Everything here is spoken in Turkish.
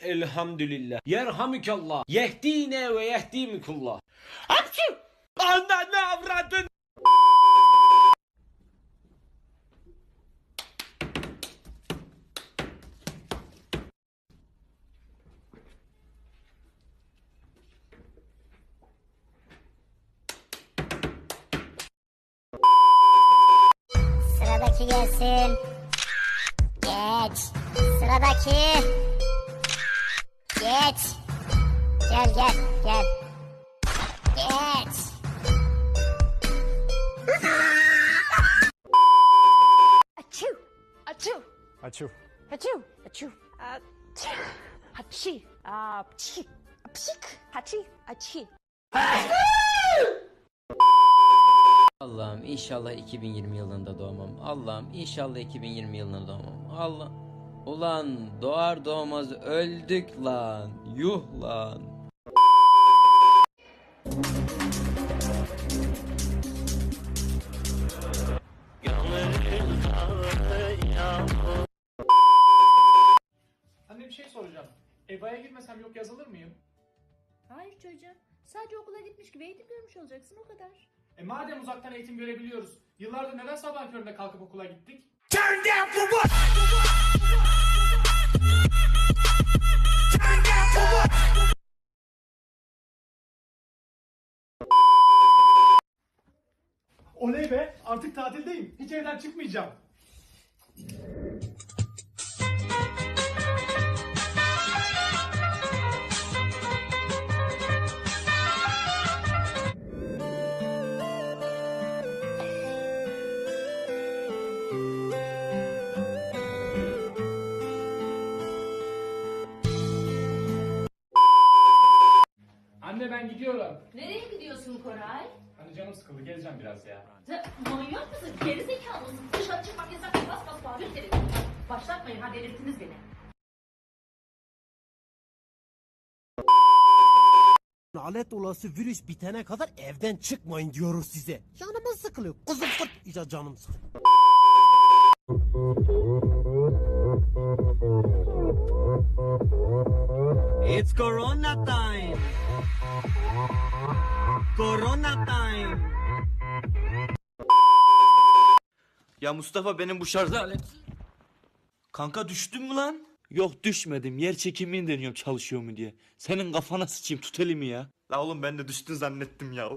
Elhamdülillah. Yerhamükallah. Yehdine ve yehdimikullah. Hapşu! Ananı avradın. Sıradaki gelsin. Geç. Sıradaki. Geç. Gel gel gel. Geç. Achoo! Açıl. Achoo! Achoo! Achoo! Hachi! Ah, pchik! Pchik! Hachi! Hachi! Allah'ım inşallah 2020 yılında doğmam. Allah'ım inşallah 2020 yılında doğmam. Allah. Ulan doğar doğmaz öldük lan. Yuh lan. Anne bir şey soracağım. EBA'ya girmesem yok yazılır mıyım? Hayır çocuğum. Sadece okula gitmiş gibi eğitim görmüş olacaksın o kadar. E madem uzaktan eğitim görebiliyoruz. Yıllardır neden sabah köründe kalkıp okula gittik? Oley be! Artık tatildeyim. Hiç evden çıkmayacağım. Anne ben gidiyorum. Nereye gidiyorsun Koray? Hani canım sıkıldı. Gezeceğim biraz ya. Sen manyak mısın? Geri zekalı mısın? Dışarı çıkmak yasak. Bas bas bağırıyor seni. Başlatmayın ha delirttiniz beni. Lanet olası virüs bitene kadar evden çıkmayın diyoruz size. Canımız sıkılıyor. Kızım kırt. İyice canım sıkılıyor. It's Corona time. Corona time. Ya Mustafa benim bu şarj alet. Kanka düştün mü lan? Yok düşmedim. Yer çekimini deniyorum çalışıyor mu diye. Senin kafana sıçayım tut elimi ya. La oğlum ben de düştün zannettim ya.